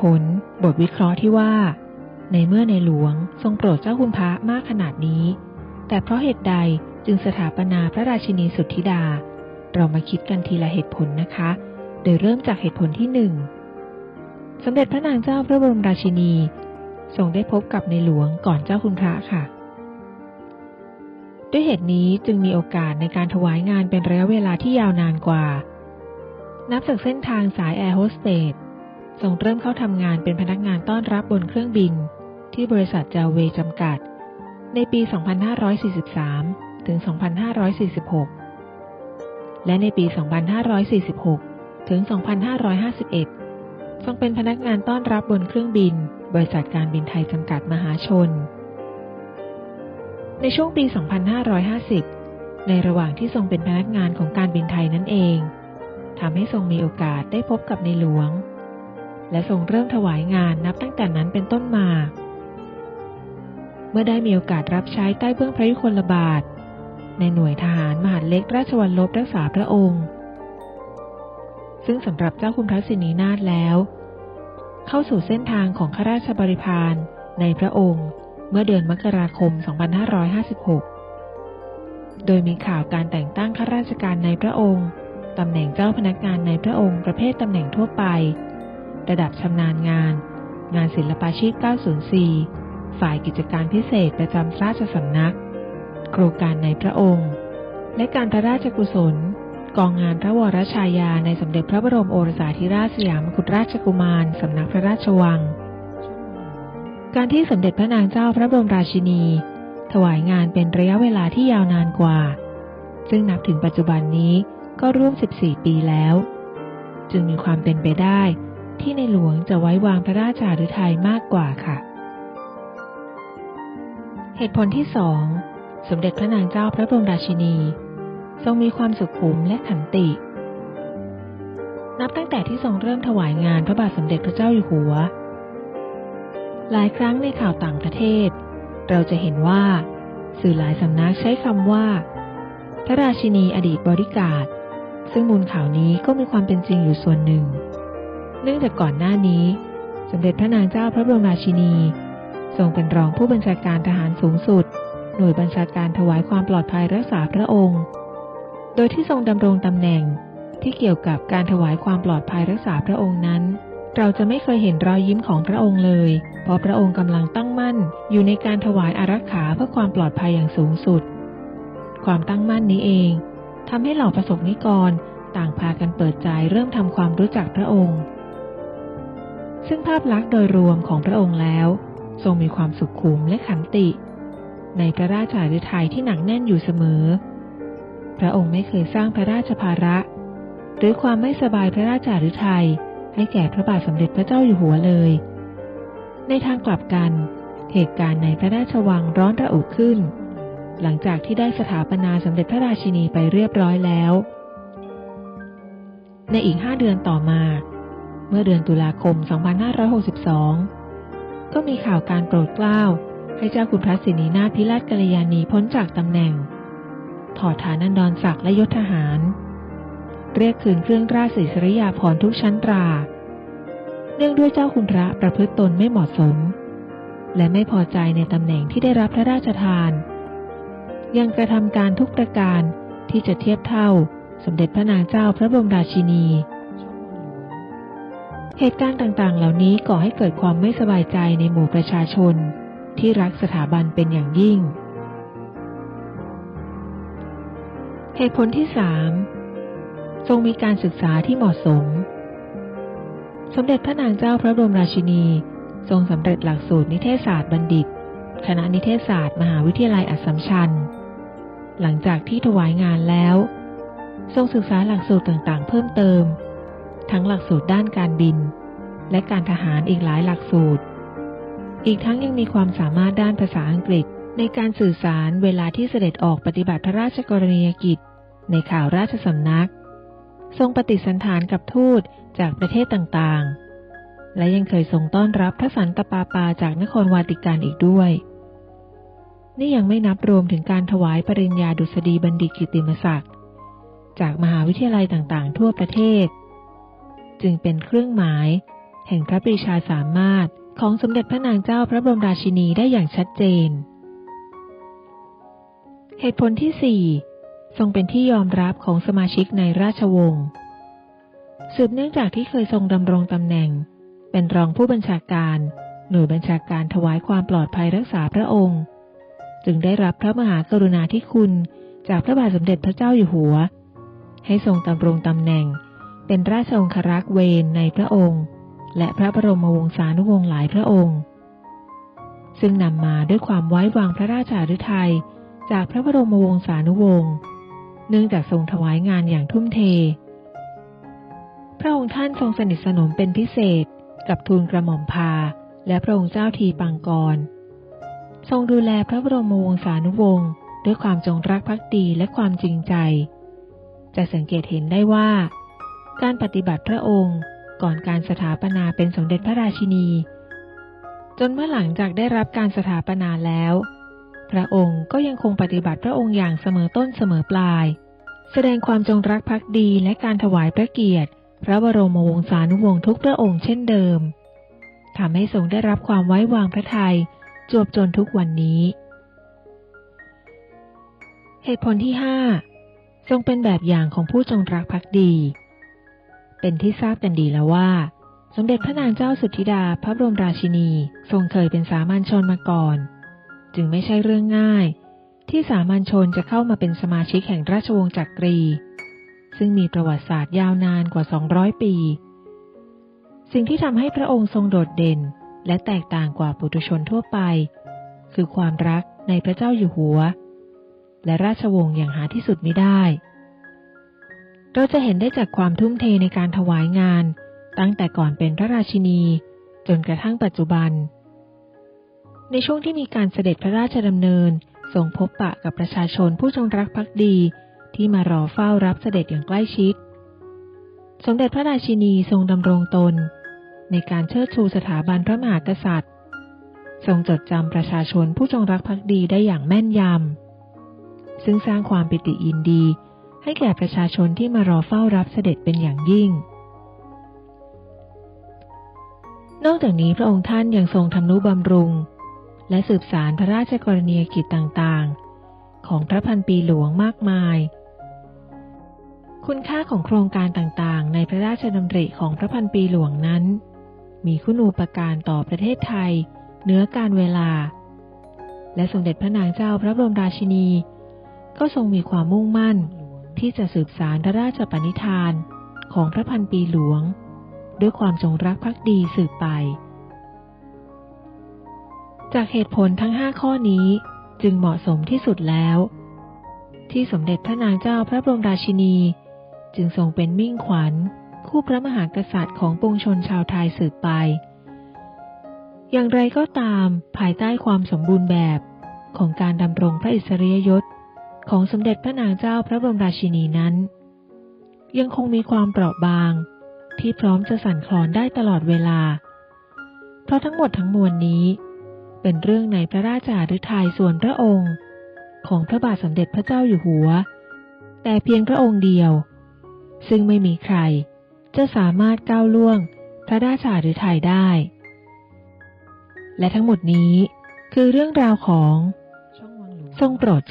ผล บทวิเคราะห์ที่ว่า ในเมื่อในหลวงทรงโปรดเจ้าคุณพระมากขนาดนี้ แต่เพราะเหตุใดจึงสถาปนาพระราชินีสุทธิดา เรามาคิดกันทีละเหตุผลนะคะ โดยเริ่มจากเหตุผลที่หนึ่งสมเด็จพระนางเจ้าพระบรมราชินีทรงได้พบกับในหลวงก่อนเจ้าคุณพระค่ะ ด้วยเหตุนี้จึงมีโอกาสในการถวายงานเป็นระยะเวลาที่ยาวนานกว่า นับจากเส้นทางสายแอร์โฮสเตส ทรงเริ่มเข้าทำงานเป็นพนักงานต้อนรับบนเครื่องบิน ที่บริษัทจาเวจำกัด ในปี 2543 ถึง 2546 และในปี 2546 ถึง 2551 ทรงเป็นพนักงานต้อนรับบนเครื่องบิน บริษัทการบินไทยจำกัดมหาชน ในช่วงปี 2550 ในระหว่างที่ทรงเป็นพนักงานของการบินไทยนั่นเองทำให้ทรงมีโอกาสได้พบกับในหลวง และทรงเริ่มถวายงานนับตั้งแต่นั้นเป็นต้นมา เมื่อได้มีโอกาสรับใช้ใต้เบื้องพระยุคลบาท ในหน่วยทหารมหาดเล็กราชวัลลบรักษาพระองค์ ซึ่งสำหรับเจ้าคุณพระสินีนาถแล้ว เข้าสู่เส้นทางของข้าราชบริพารในพระองค์เมื่อเดือนมกราคม 2556 โดยมีข่าวการแต่งตั้งข้าราชการในพระองค์ ตำแหน่งเจ้าพนักงานในพระองค์ประเภทตำแหน่งทั่วไป ระดับชำนาญงาน งานศิลปาชีพ 904 ฝ่ายกิจการพิเศษประจำราชสำนัก โครงการในพระองค์ และการพระราชกุศล กองงานพระวรชายาในสมเด็จพระบรมโอรสาธิราชสยามกุฎราชกุมารสำนักพระราชวัง การที่สมเด็จพระนางเจ้าพระบรมราชินี ถวายงานเป็นระยะเวลาที่ยาวนานกว่า ซึ่งนับถึงปัจจุบันนี้ก็ร่วม 14 ปีแล้ว จึงมีความเป็นไปได้ ที่ในหลวงจะไว้วางพระราชาฤทัยมากกว่าค่ะ เหตุผลที่สองสมเด็จพระนางเจ้าพระบรมราชินี ทรงมีความสุขุมและขันติ นับตั้งแต่ที่ทรงเริ่มถวายงานพระบาทสมเด็จพระเจ้าอยู่หัว หลายครั้งในข่าวต่างประเทศ เราจะเห็นว่า สื่อหลายสำนักใช้คำว่า พระราชินีอดีตบริการซึ่งมูลข่าวนี้ก็มีความเป็นจริงอยู่ส่วนหนึ่ง เนื่องจากก่อนหน้านี้ สมเด็จพระนางเจ้าพระบรมราชินี ทรงเป็นรองผู้บัญชาการทหารสูงสุด หน่วยบัญชาการถวายความปลอดภัยรักษาพระองค์ โดยที่ทรงดำรงตำแหน่งที่เกี่ยวกับการถวายความปลอดภัยรักษาพระองค์นั้น เราจะไม่เคยเห็นรอยยิ้มของพระองค์เลย เพราะพระองค์กำลังตั้งมั่น อยู่ในการถวายอารักขาเพื่อความปลอดภัยอย่างสูงสุด ความตั้งมั่นนี้เองทำให้เหล่าประสบนิกร ต่างพากันเปิดใจเริ่มทำความรู้จักพระองค์ ซึ่งภาพลักษณ์โดยรวมของพระองค์แล้ว ทรงมีความสุขขุมและขันติ ในพระราชาฤทัยที่หนักแน่นอยู่เสมอ พระองค์ไม่เคยสร้างพระราชภาระ หรือความไม่สบายพระราชาฤทัยให้แก่พระบาทสมเด็จพระเจ้าอยู่หัวเลย ในทางกลับกัน เหตุการณ์ในพระราชวังร้อนระอุขึ้น หลังจากที่ได้สถาปนาสมเด็จพระราชินีไปเรียบร้อยแล้ว ในอีกห้าเดือนต่อมา เมื่อเดือนตุลาคม 2562 ก็มีข่าวการโปรดเกล้า ให้เจ้าคุณพระสินีนาถพิราชกัลยาณีพ้นจากตำแหน่ง ถอดฐานันดรศักดิ์และยศทหาร เรียกคืนเครื่องราชสิริยาภรณ์ทุกชั้นตรา เนื่องด้วยเจ้าคุณพระประพฤติตนไม่เหมาะสม และไม่พอใจในตำแหน่งที่ได้รับพระราชทาน ยังกระทำการทุกประการที่จะเทียบเท่า สมเด็จพระนางเจ้าพระบรมราชินี เหตุการณ์ต่างๆ เหล่านี้ก่อให้เกิดความไม่สบายใจในหมู่ประชาชน ที่รักสถาบันเป็นอย่างยิ่ง เหตุผลที่สามทรงมีการศึกษาที่เหมาะสม สมเด็จพระนางเจ้าพระบรมราชินี ทรงสำเร็จหลักสูตรนิเทศศาสตร์บัณฑิต คณะนิเทศศาสตร์มหาวิทยาลัยอัสสัมชัญ หลังจากที่ถวายงานแล้ว ทรงศึกษาหลักสูตรต่างๆ เพิ่มเติม ทั้งหลักสูตรด้านการบิน และการทหารอีกหลายหลักสูตร อีกทั้งยังมีความสามารถด้านภาษาอังกฤษในการสื่อสารเวลาที่เสด็จออกปฏิบัติพระราชกรณียกิจ ในข่าวราชสำนัก ทรงปฏิสันถานกับทูตจากประเทศต่างๆ และยังเคยทรงต้อนรับพระสันตะปาปาจากนครวาติกันอีกด้วย นี่ยังไม่นับรวมถึงการถวายปริญญาดุษฎีบัณฑิตกิติมศักดิ์จากมหาวิทยาลัยต่างๆ ทั่วประเทศ จึงเป็นเครื่องหมาย แห่งพระปรีชาสามารถของสมเด็จพระนางเจ้าพระบรมราชินีได้อย่างชัดเจน เหตุผลที่4ทรงเป็นที่ยอมรับของสมาชิกในราชวงศ์สืบเนื่องจากที่เคยทรงดำรงตำแหน่ง เป็นรองผู้บัญชาการ หน่วยบัญชาการถวายความปลอดภัยรักษาพระองค์ จึงได้รับพระมหากรุณาธิคุณจากพระบาทสมเด็จพระเจ้าอยู่หัว ให้ทรงดำรงตำแหน่ง เป็นราชองครักษ์เวนในพระองค์ และพระบรมวงศานุวงศ์หลายพระองค์ ซึ่งนำมาด้วยความไว้วางพระราชาฤทัยจากพระบรมวงศานุวงศ์เนื่องจากทรงถวายงานอย่างทุ่มเท พระองค์ท่านทรงสนิทสนมเป็นพิเศษกับทูลกระหม่อมพา และพระองค์เจ้าทีปังกร ทรงดูแลพระบรมวงศานุวงศ์ด้วยความจงรักภักดีและความจริงใจ จะสังเกตเห็นได้ว่า การปฏิบัติพระองค์ ก่อนการสถาปนาเป็นสมเด็จพระราชินี จนเมื่อหลังจากได้รับการสถาปนาแล้ว พระองค์ก็ยังคงปฏิบัติพระองค์อย่างเสมอต้นเสมอปลาย แสดงความจงรักภักดีและการถวายพระเกียรติ พระบรมวงศานุวงศ์ทุกพระองค์เช่นเดิมทำให้ทรงได้รับความไว้วางพระทัยจวบจนทุกวันนี้ เหตุผลที่5ทรงเป็นแบบอย่างของผู้จงรักภักดี เป็นที่ทราบกันดีแล้วว่า สมเด็จพระนางเจ้าสุทธิดาพระบรมราชินี ทรงเคยเป็นสามัญชนมาก่อน จึงไม่ใช่เรื่องง่าย ที่สามัญชนจะเข้ามาเป็นสมาชิกแห่งราชวงศ์จักรี ซึ่งมีประวัติศาสตร์ยาวนานกว่า 200 ปี สิ่งที่ทำให้พระองค์ทรงโดดเด่น และแตกต่างกว่าปุถุชนทั่วไป คือความรักในพระเจ้าอยู่หัว และราชวงศ์อย่างหาที่สุดไม่ได้ เราจะเห็นได้จากความทุ่มเทในการถวายงาน ตั้งแต่ก่อนเป็นพระราชินี จนกระทั่งปัจจุบัน ในช่วงที่มีการเสด็จพระราชดำเนินทรงพบปะกับประชาชนผู้จงรักภักดีที่มารอเฝ้ารับเสด็จอย่างใกล้ชิด สมเด็จพระราชินีทรงดำรงตน ในการเชิดชูสถาบันพระมหากษัตริย์ ทรงจดจำประชาชนผู้จงรักภักดีได้อย่างแม่นยำซึ่งสร้างความปิติยินดี ให้แก่ประชาชนที่มารอเฝ้ารับเสด็จเป็นอย่างยิ่ง นอกจากนี้พระองค์ท่านยังทรงทำนุบำรุง และสืบสารพระราชกรณียกิจต่างๆ ของพระพันปีหลวงมากมาย คุณค่าของโครงการต่างๆ ในพระราชดำริของพระพันปีหลวงนั้น มีคุณูปการต่อประเทศไทยเนื้อการเวลา และสมเด็จพระนางเจ้าพระบรมราชินี ก็ทรงมีความมุ่งมั่น ที่จะสืบสารพระราชปณิธานของพระพันปีหลวง ด้วยความจงรักภักดีสืบไป จากเหตุผลทั้ง5ข้อนี้จึงเหมาะสมที่สุดแล้ว ที่สมเด็จพระนางเจ้าพระบรมราชินี จึงทรงเป็นมิ่งขวัญ คู่พระมหากษัตริย์ของปวงชนชาวไทยสืบไป อย่างไรก็ตามภายใต้ความสมบูรณ์แบบของการดำรงพระอิสริยยศ ของสมเด็จพระนางเจ้าพระบรมราชินีนั้น ยังคงมีความเปราะบางที่พร้อมจะสั่นคลอนได้ตลอดเวลา เพราะทั้งหมดทั้งมวลนี้ เป็นเรื่องในพระราชาฤทัยส่วนพระองค์ ของพระบาทสมเด็จพระเจ้าอยู่หัว แต่เพียงพระองค์เดียว ซึ่งไม่มีใครจะสามารถก้าวล่วงพระราชาฤทัยได้ และทั้งหมดนี้คือเรื่องราวของทรงโปรด